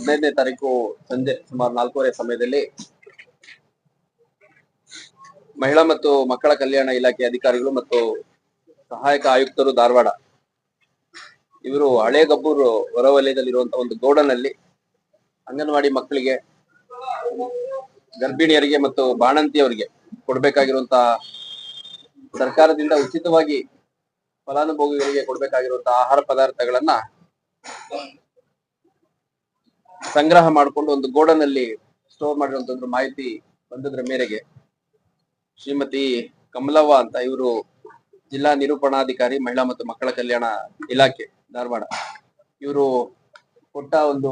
ಹದಿನೈದನೇ ತಾರೀಕು ಸಂಜೆ ಸುಮಾರು ನಾಲ್ಕೂವರೆ ಸಮಯದಲ್ಲಿ ಮಹಿಳಾ ಮತ್ತು ಮಕ್ಕಳ ಕಲ್ಯಾಣ ಇಲಾಖೆ ಅಧಿಕಾರಿಗಳು ಮತ್ತು ಸಹಾಯಕ ಆಯುಕ್ತರು ಧಾರವಾಡ, ಇವರು ಹಳೇಗಬ್ಬೂರು ಹೊರವಲಯದಲ್ಲಿರುವಂತಹ ಒಂದು ಗೋಡನಲ್ಲಿ ಅಂಗನವಾಡಿ ಮಕ್ಕಳಿಗೆ, ಗರ್ಭಿಣಿಯರಿಗೆ ಮತ್ತು ಬಾಣಂತಿಯವರಿಗೆ ಕೊಡ್ಬೇಕಾಗಿರುವಂತಹ ಸರ್ಕಾರದಿಂದ ಉಚಿತವಾಗಿ ಫಲಾನುಭವಿಗಳಿಗೆ ಕೊಡಬೇಕಾಗಿರುವಂತಹ ಆಹಾರ ಪದಾರ್ಥಗಳನ್ನ ಸಂಗ್ರಹ ಮಾಡಿಕೊಂಡು ಒಂದು ಗೋಡನಲ್ಲಿ ಸ್ಟೋರ್ ಮಾಡಿರುವಂತ ಒಂದು ಮಾಹಿತಿ ಬಂದದ್ರ ಮೇರೆಗೆ ಶ್ರೀಮತಿ ಕಮಲವ್ವ ಅಂತ ಇವರು ಜಿಲ್ಲಾ ನಿರೂಪಣಾಧಿಕಾರಿ, ಮಹಿಳಾ ಮತ್ತು ಮಕ್ಕಳ ಕಲ್ಯಾಣ ಇಲಾಖೆ, ಧಾರವಾಡ. ಇವರು ಕೊಟ್ಟ ಒಂದು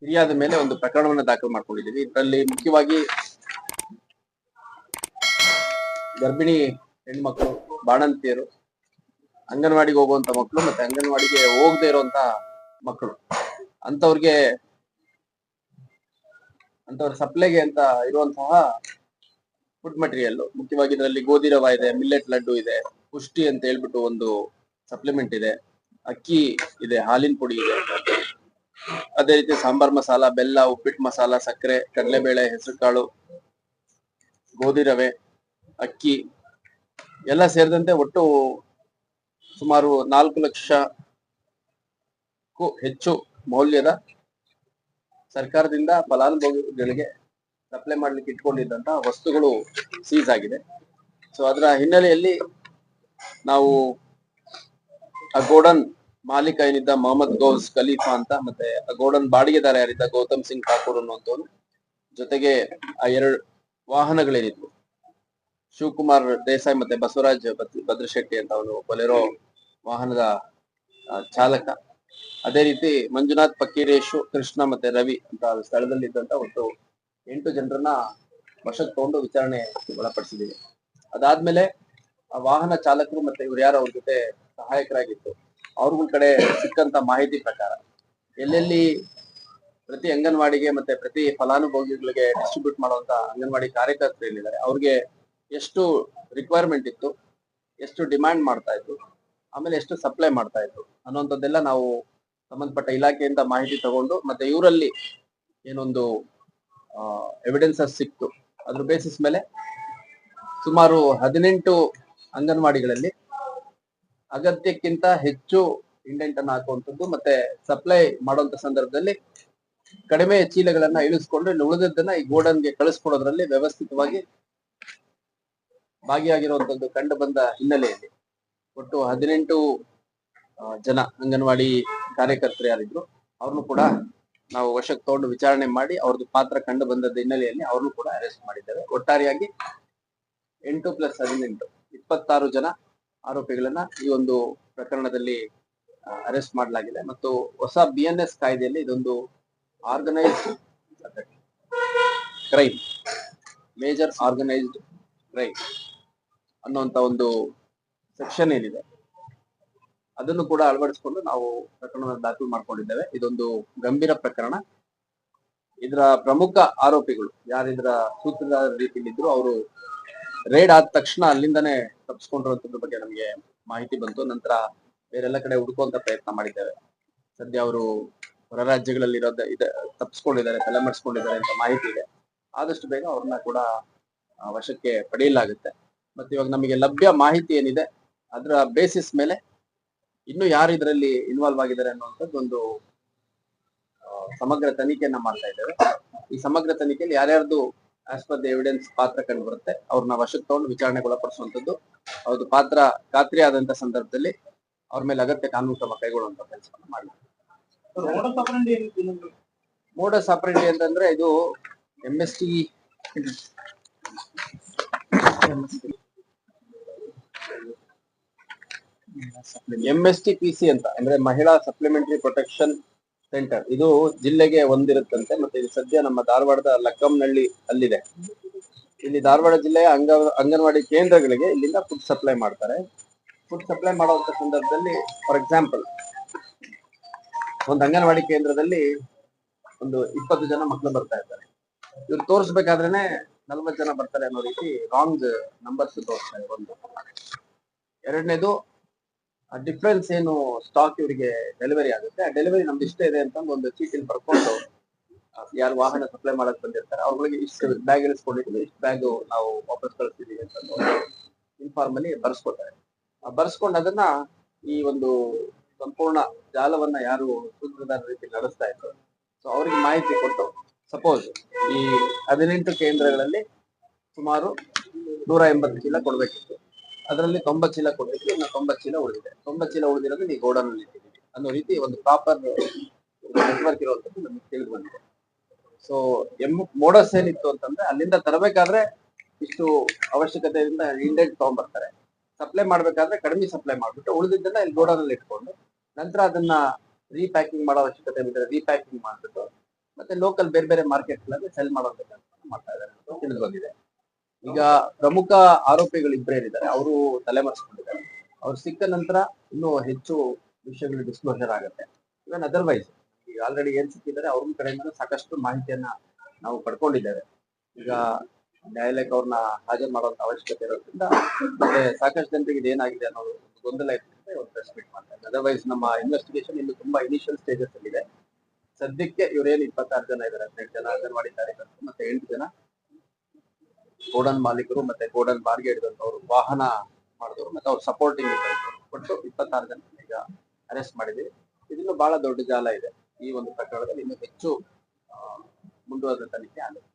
ಫಿರ್ಯಾದ ಮೇಲೆ ಒಂದು ಪ್ರಕರಣವನ್ನು ದಾಖಲು ಮಾಡ್ಕೊಂಡಿದ್ದೀವಿ. ಇದರಲ್ಲಿ ಮುಖ್ಯವಾಗಿ ಗರ್ಭಿಣಿ ಹೆಣ್ಮಕ್ಳು, ಬಾಣಂತಿಯರು, ಅಂಗನವಾಡಿಗೆ ಹೋಗುವಂತ ಮಕ್ಕಳು ಮತ್ತೆ ಅಂಗನವಾಡಿಗೆ ಹೋಗದೆ ಇರುವಂತ ಮಕ್ಕಳು ಅಂತವ್ರಿಗೆ, ಅಂತವ್ರ ಸಪ್ಲೈಗೆ ಅಂತ ಇರುವಂತಹ ಫುಡ್ ಮಟೀರಿಯಲ್ ಮುಖ್ಯವಾಗಿ ಇದರಲ್ಲಿ ಗೋಧಿ ರವ ಇದೆ ಮಿಲ್ಲೆಟ್ ಲಡ್ಡು ಇದೆ, ಪುಷ್ಟಿ ಅಂತ ಹೇಳ್ಬಿಟ್ಟು ಒಂದು ಸಪ್ಲಿಮೆಂಟ್ ಇದೆ, ಅಕ್ಕಿ ಇದೆ, ಹಾಲಿನ ಪುಡಿ ಇದೆ. ಅದೇ ರೀತಿ ಸಾಂಬಾರ್ ಮಸಾಲ, ಬೆಲ್ಲ ಉಪ್ಪಿಟ್ಟು ಮಸಾಲ, ಸಕ್ಕರೆ, ಕಡಲೆಬೇಳೆ, ಹೆಸರುಕಾಳು, ಗೋಧಿ ರವೆ, ಅಕ್ಕಿ, ಎಲ್ಲ ಸೇರಿದಂತೆ ಒಟ್ಟು ಸುಮಾರು ನಾಲ್ಕು ಲಕ್ಷಕ್ಕೂ ಹೆಚ್ಚು ಮೌಲ್ಯದ ಸರ್ಕಾರದಿಂದ ಫಲಾನುಭವಿಗಳಿಗೆ ಸಪ್ಲೈ ಮಾಡ್ಲಿಕ್ಕೆ ಇಟ್ಕೊಂಡಿದ್ದಂತಹ ವಸ್ತುಗಳು ಸೀಸ್ ಆಗಿದೆ. ಸೊ ಅದರ ಹಿನ್ನೆಲೆಯಲ್ಲಿ ನಾವು ಆ ಗೋಡನ್ ಮಾಲೀಕ ಏನಿದ್ದ ಮೊಹಮ್ಮದ್ ಗೌಸ್ ಖಲೀಫಾ ಅಂತ ಮತ್ತೆ ಆ ಗೋಡನ್ ಬಾಡಿಗೆದಾರ ಯಾರಿದ್ದ ಗೌತಮ್ ಸಿಂಗ್ ಠಾಕೂರ್ ಅನ್ನುವಂಥವ್ರು ಜೊತೆಗೆ ಆ ಎರಡು ವಾಹನಗಳೇನಿದ್ವು. ಶಿವಕುಮಾರ್ ದೇಸಾಯಿ ಮತ್ತೆ ಬಸವರಾಜ್ ಭದ್ರಶೆಟ್ಟಿ ಅಂತ ಅವನು ಬೊಲೆರೋ ವಾಹನದ ಚಾಲಕ. ಅದೇ ರೀತಿ ಮಂಜುನಾಥ್ ಪಕ್ಕೀರೇಶು, ಕೃಷ್ಣ ಮತ್ತೆ ರವಿ ಅಂತ ಸ್ಥಳದಲ್ಲಿ ಇದ್ದಂತ ಒಂದು ಎಂಟು ಜನರನ್ನ ವಶಕ್ಕೆ ತಗೊಂಡು ವಿಚಾರಣೆ ಒಳಪಡಿಸಿದ್ದೀವಿ. ಅದಾದ್ಮೇಲೆ ಆ ವಾಹನ ಚಾಲಕರು ಮತ್ತೆ ಇವ್ರು ಯಾರು ಅವ್ರ ಜೊತೆ ಸಹಾಯಕರಾಗಿತ್ತು ಅವ್ರಗಳ ಕಡೆ ಸಿಕ್ಕಂತ ಮಾಹಿತಿ ಪ್ರಕಾರ ಎಲ್ಲೆಲ್ಲಿ ಪ್ರತಿ ಅಂಗನವಾಡಿಗೆ ಮತ್ತೆ ಪ್ರತಿ ಫಲಾನುಭವಿಗಳಿಗೆ ಡಿಸ್ಟ್ರಿಬ್ಯೂಟ್ ಮಾಡುವಂತ ಅಂಗನವಾಡಿ ಕಾರ್ಯಕರ್ತರು ಏನಿದ್ದಾರೆ ಅವ್ರಿಗೆ ಎಷ್ಟು ರಿಕ್ವೈರ್ಮೆಂಟ್ ಇತ್ತು, ಎಷ್ಟು ಡಿಮ್ಯಾಂಡ್ ಮಾಡ್ತಾ ಇತ್ತು ಆಮೇಲೆ ಎಷ್ಟು ಸಪ್ಲೈ ಮಾಡ್ತಾ ಇದ್ರು. ಅನ್ನುವಂಥದ್ದೆಲ್ಲ ನಾವು ಸಂಬಂಧಪಟ್ಟ ಇಲಾಖೆಯಿಂದ ಮಾಹಿತಿ ತಗೊಂಡು ಮತ್ತೆ ಇವರಲ್ಲಿ ಏನೊಂದು ಎವಿಡೆನ್ಸಸ್ ಸಿಕ್ತು. ಅದ್ರ ಬೇಸಿಸ್ ಮೇಲೆ ಸುಮಾರು ಹದಿನೆಂಟು ಅಂಗನವಾಡಿಗಳಲ್ಲಿ ಅಗತ್ಯಕ್ಕಿಂತ ಹೆಚ್ಚು ಇಂಡೆಂಟ್ ಅನ್ನು ಹಾಕುವಂಥದ್ದು ಮತ್ತೆ ಸಪ್ಲೈ ಮಾಡುವಂತ ಸಂದರ್ಭದಲ್ಲಿ ಕಡಿಮೆ ಚೀಲಗಳನ್ನ ಇಳಿಸ್ಕೊಂಡು ಇಲ್ಲಿ ಉಳಿದದ್ದನ್ನ ಈ ಗೋಡನ್ಗೆ ಕಳಿಸ್ಕೊಡೋದ್ರಲ್ಲಿ ವ್ಯವಸ್ಥಿತವಾಗಿ ಭಾಗಿಯಾಗಿರುವಂತದ್ದು ಕಂಡು ಬಂದ ಹಿನ್ನೆಲೆಯಲ್ಲಿ. ಒಟ್ಟು ಹದಿನೆಂಟು ಜನ ಅಂಗನವಾಡಿ ಕಾರ್ಯಕರ್ತರು ಯಾರಿದ್ರು, ಅವ್ರನ್ನು ಕೂಡ ನಾವು ವಶಕ್ಕೆ ತಗೊಂಡು ವಿಚಾರಣೆ ಮಾಡಿ ಅವ್ರದ್ದು ಪಾತ್ರ ಕಂಡು ಬಂದದ ಹಿನ್ನೆಲೆಯಲ್ಲಿ ಅವ್ರನ್ನು ಕೂಡ ಅರೆಸ್ಟ್ ಮಾಡಿದ್ದೇವೆ ಒಟ್ಟಾರೆಯಾಗಿ ಎಂಟು ಪ್ಲಸ್ ಹದಿನೆಂಟು, ಇಪ್ಪತ್ತಾರು ಜನ ಆರೋಪಿಗಳನ್ನ ಈ ಒಂದು ಪ್ರಕರಣದಲ್ಲಿ ಅರೆಸ್ಟ್ ಮಾಡಲಾಗಿದೆ. ಮತ್ತು ಹೊಸ ಬಿ ಎನ್ ಎಸ್ ಕಾಯ್ದೆಯಲ್ಲಿ ಇದೊಂದು organised crime major organised crime ಅನ್ನುವಂತ ಒಂದು ಸೆಕ್ಷನ್ ಏನಿದೆ. ಅದನ್ನು ಕೂಡ ಅಳವಡಿಸಿಕೊಂಡು ನಾವು ಪ್ರಕರಣ ದಾಖಲು ಮಾಡ್ಕೊಂಡಿದ್ದೇವೆ. ಇದೊಂದು ಗಂಭೀರ ಪ್ರಕರಣ. ಇದರ ಪ್ರಮುಖ ಆರೋಪಿಗಳು ಯಾರಿದ್ರ ಸೂತ್ರದಾರ ರೀತಿಯಲ್ಲಿ ಇದ್ರು ಅವರು ರೇಡ್ ಆದ ತಕ್ಷಣ ಅಲ್ಲಿಂದನೇ ತಪ್ಪಿಸ್ಕೊಂಡಿರುವಂತದ್ರ ಬಗ್ಗೆ ನಮಗೆ ಮಾಹಿತಿ ಬಂತು. ನಂತರ ಬೇರೆಲ್ಲ ಕಡೆ ಹುಡುಕುವಂತ ಪ್ರಯತ್ನ ಮಾಡಿದ್ದೇವೆ. ಸದ್ಯ ಅವರು ಹೊರ ರಾಜ್ಯಗಳಲ್ಲಿ ಇರೋದ ಇದೆ, ತಪ್ಪಿಸ್ಕೊಂಡಿದ್ದಾರೆ, ತಲೆಮರೆಸ್ಕೊಂಡಿದ್ದಾರೆ ಅಂತ ಮಾಹಿತಿ ಇದೆ. ಆದಷ್ಟು ಬೇಗ ಅವ್ರನ್ನ ಕೂಡ ವಶಕ್ಕೆ ಪಡೆಯಲಾಗುತ್ತೆ. ಮತ್ತೆ ಇವಾಗ ನಮಗೆ ಲಭ್ಯ ಮಾಹಿತಿ ಏನಿದೆ ಅದರ ಬೇಸಿಸ್ ಮೇಲೆ ಇನ್ನು ಯಾರು ಇದರಲ್ಲಿ ಇನ್ವಾಲ್ವ್ ಆಗಿದ್ದಾರೆ ಅನ್ನುವಂಥದ್ದು ಒಂದು ಸಮಗ್ರ ತನಿಖೆಯನ್ನ ಮಾಡ್ತಾ ಇದ್ದೇವೆ. ಈ ಸಮಗ್ರ ತನಿಖೆಯಲ್ಲಿ ಯಾರ್ಯಾರ್ದು ಆಸ್ ಪರ್ ದ ಎವಿಡೆನ್ಸ್ ಪಾತ್ರ ಕಂಡು ಬರುತ್ತೆ ಅವ್ರನ್ನ ವಶಕ್ಕೆ ತಗೊಂಡು ವಿಚಾರಣೆಗೆ ಒಳಪಡಿಸುವಂಥದ್ದು. ಅವ್ರದ್ದು ಪಾತ್ರ ಖಾತ್ರಿ ಆದಂತಹ ಸಂದರ್ಭದಲ್ಲಿ ಅವ್ರ ಮೇಲೆ ಅಗತ್ಯ ಕಾನೂನು ಕ್ರಮ ಕೈಗೊಳ್ಳುವಂತ ಕೆಲಸವನ್ನು ಮಾಡಲಾಗುತ್ತೆ ಮೋಡಸ್ ಆಪರೇಂಡಿ ಅಂತಂದ್ರೆ ಇದು M S T M S T P C ಅಂತ, ಅಂದ್ರೆ ಮಹಿಳಾ ಸಪ್ಲಿಮೆಂಟರಿ ಪ್ರೊಟೆಕ್ಷನ್ ಸೆಂಟರ್ ಇದು ಜಿಲ್ಲೆಗೆ ಒಂದಿರುತ್ತಂತೆ, ಮತ್ತೆ ಇದು ಸದ್ಯ ನಮ್ಮ ಧಾರವಾಡದ ಲಕ್ಕಂನಹಳ್ಳಿ ಅಲ್ಲಿದೆ. ಇಲ್ಲಿ ಧಾರವಾಡ ಜಿಲ್ಲೆಯ ಅಂಗ, ಅಂಗನವಾಡಿ ಕೇಂದ್ರಗಳಿಗೆ ಇಲ್ಲಿಂದ ಫುಡ್ ಸಪ್ಲೈ ಮಾಡ್ತಾರೆ. ಫುಡ್ ಸಪ್ಲೈ ಮಾಡುವಂತ ಸಂದರ್ಭದಲ್ಲಿ ಫಾರ್ ಎಕ್ಸಾಂಪಲ್ ಒಂದು ಅಂಗನವಾಡಿ ಕೇಂದ್ರದಲ್ಲಿ ಒಂದು ಇಪ್ಪತ್ತು ಜನ ಮಕ್ಕಳು ಬರ್ತಾ ಇದ್ದಾರೆ. ಇವ್ರು ತೋರಿಸ್ಬೇಕಾದ್ರೇನೆ ನಲ್ವತ್ತು ಜನ ಬರ್ತಾರೆ ಅನ್ನೋ ರೀತಿ ರಾಂಗ್ ನಂಬರ್ಸ್ ತೋರಿಸ್ತಾರೆ ಒಂದು. ಎರಡನೇದು ಡಿಫ್ರೆನ್ಸ್ ಏನು ಸ್ಟಾಕ್ ಇವರಿಗೆ ಡೆಲಿವರಿ ಆಗುತ್ತೆ. ಆ ಡೆಲಿವರಿ ನಮ್ದು ಇಷ್ಟ ಇದೆ ಅಂತ ಒಂದು ಚೀಟಿಲ್ ಬರ್ಕೊಂಡು ಯಾರು ವಾಹನ ಸಪ್ಲೈ ಮಾಡಕ್ ಬಂದಿರ್ತಾರೆ. ಅವ್ರಿಗೆ ಇಷ್ಟು ಬ್ಯಾಗ್ ಇಳಿಸ್ಕೊಂಡಿದ್ವಿ ಇಷ್ಟು ಬ್ಯಾಗ್ ನಾವು ವಾಪಸ್ ಕಳಿಸ್ತಿದೀವಿ ಅಂತ ಇನ್ಫಾರ್ಮಲಿ ಬರ್ಸ್ಕೊತಾರೆ. ಆ, ಬರ್ಸ್ಕೊಂಡು ಅದನ್ನ ಈ ಒಂದು ಸಂಪೂರ್ಣ ಜಾಲವನ್ನ ಯಾರು ಸೂತ್ರಧಾರ ರೀತಿ ನಡೆಸ್ತಾ ಇದ್ರು. ಸೊ ಅವರಿಗೆ ಮಾಹಿತಿ ಕೊಟ್ಟು ಸಪೋಸ್ ಈ ಹದಿನೆಂಟು ಕೇಂದ್ರಗಳಲ್ಲಿ ಸುಮಾರು ನೂರ ಎಂಬತ್ತು ಚೀಲ ಕೊಡ್ಬೇಕಿತ್ತು. ಅದರಲ್ಲಿ ತೊಂಬತ್ತು ಚೀಲ ಕೊಟ್ಟಿದ್ವಿ ಇನ್ನು ತೊಂಬತ್ತು ಚೀಲ ಉಳಿದಿದೆ. ತೊಂಬತ್ತು ಚೀಲ ಉಳಿದಿರೋದು ನೀವು ಗೋಡನ್ ಅಲ್ಲಿ ಅನ್ನೋ ರೀತಿ ಒಂದು ಪ್ರಾಪರ್ ನೆಟ್ವರ್ಕ್ ಇರುವಂತದ್ದು ನಮಗೆ ತಿಳಿದು ಬಂದಿದೆ. ಸೊ ಎಂ ಮೋಡಸ್ ಏನಿತ್ತು ಅಂತಂದ್ರೆ ಅಲ್ಲಿಂದ ತರಬೇಕಾದ್ರೆ ಇಷ್ಟು ಅವಶ್ಯಕತೆಯಿಂದ ಇಂಡೆಂಟ್ ತಗೊಂಡ್ಬರ್ತಾರೆ. ಸಪ್ಲೈ ಮಾಡ್ಬೇಕಾದ್ರೆ ಕಡಿಮೆ ಸಪ್ಲೈ ಮಾಡ್ಬಿಟ್ಟು ಉಳಿದಿದ್ದನ್ನ ಇಲ್ಲಿ ಗೋಡನ್ ಅಲ್ಲಿ ಇಟ್ಕೊಂಡು ನಂತರ ಅದನ್ನ ರೀಪ್ಯಾಕಿಂಗ್ ಮಾಡೋ ಅವಶ್ಯಕತೆ ಬಿಟ್ಟರೆ ರೀಪ್ಯಾಕಿಂಗ್ ಮಾಡ್ಬಿಟ್ಟು ಮತ್ತೆ ಲೋಕಲ್ ಬೇರೆ ಬೇರೆ ಮಾರ್ಕೆಟ್ಗಳಲ್ಲಿ ಸೆಲ್ ಮಾಡೋ ಕೆಲಸ ಮಾಡ್ತಾ ಇದ್ದಾರೆ ತಿಳಿದು ಬಂದಿದೆ. ಈಗ ಪ್ರಮುಖ ಆರೋಪಿಗಳು ಇಬ್ಬರೇನಿದ್ದಾರೆ ಅವರು ತಲೆಮರೆಸ್ಕೊಂಡಿದ್ದಾರೆ. ಅವ್ರು ಸಿಕ್ಕ ನಂತರ ಇನ್ನೂ ಹೆಚ್ಚು ವಿಷಯಗಳು ಡಿಸ್ಕ್ಲೋಸರ್ ಆಗುತ್ತೆ. ಇವನ್ ಅದರ್ವೈಸ್ ಈಗ ಆಲ್ರೆಡಿ ಏನ್ ಸಿಕ್ಕಿದ್ದಾರೆ, ಅವ್ರ ಕಡೆಯಿಂದ ಸಾಕಷ್ಟು ಮಾಹಿತಿಯನ್ನ ನಾವು ಪಡ್ಕೊಂಡಿದ್ದೇವೆ. ಈಗ ನ್ಯಾಯಾಲಯಕ್ಕೆ ಅವ್ರನ್ನ ಹಾಜರ್ ಮಾಡುವಂತ ಅವಶ್ಯಕತೆ ಇರೋದ್ರಿಂದ, ಮತ್ತೆ ಸಾಕಷ್ಟು ಜನರಿಗೆ ಇದೇನಾಗಿದೆ ಅನ್ನೋದು ಗೊಂದಲ ಇರ್ತದೆ ಒಂದು ಪ್ರೆಸ್ ಮೀಟ್ ಮಾಡ್ತಾರೆ. ಅದರ್ವೈಸ್ ನಮ್ಮ ಇನ್ವೆಸ್ಟಿಗೇಷನ್ ಇನ್ನು ತುಂಬಾ ಇನಿಷಿಯಲ್ ಸ್ಟೇಜಸ್ ಅಲ್ಲಿ ಇದೆ. ಸದ್ಯಕ್ಕೆ ಇವರೇನು ಇಪ್ಪತ್ತಾರು ಜನ ಇದ್ದಾರೆ, ಹದಿನೆಂಟು ಜನ ಹಾಜರ್ ಮಾಡಿದ್ದಾರೆ ಮತ್ತೆ ಎಂಟು ಜನ ಗೋಡನ್ ಮಾಲೀಕರು ಮತ್ತೆ ಗೋಡನ್ ಬಾರ್ಗೆ ಹಿಡಿದಂತವ್ರು ವಾಹನ ಮಾಡಿದವರು ಮತ್ತೆ ಅವ್ರ ಸಪೋರ್ಟಿಂಗ್ ಒಟ್ಟು ಇಪ್ಪತ್ತಾರು ಜನ ಈಗ ಅರೆಸ್ಟ್ ಮಾಡಿದ್ವಿ. ಇದನ್ನು ಬಹಳ ದೊಡ್ಡ ಜಾಲ ಇದೆ. ಈ ಒಂದು ಪ್ರಕರಣದಲ್ಲಿ ಇನ್ನು ಹೆಚ್ಚು ಮುಂದುವರೆದ ತನಿಖೆ ಆಗುತ್ತೆ.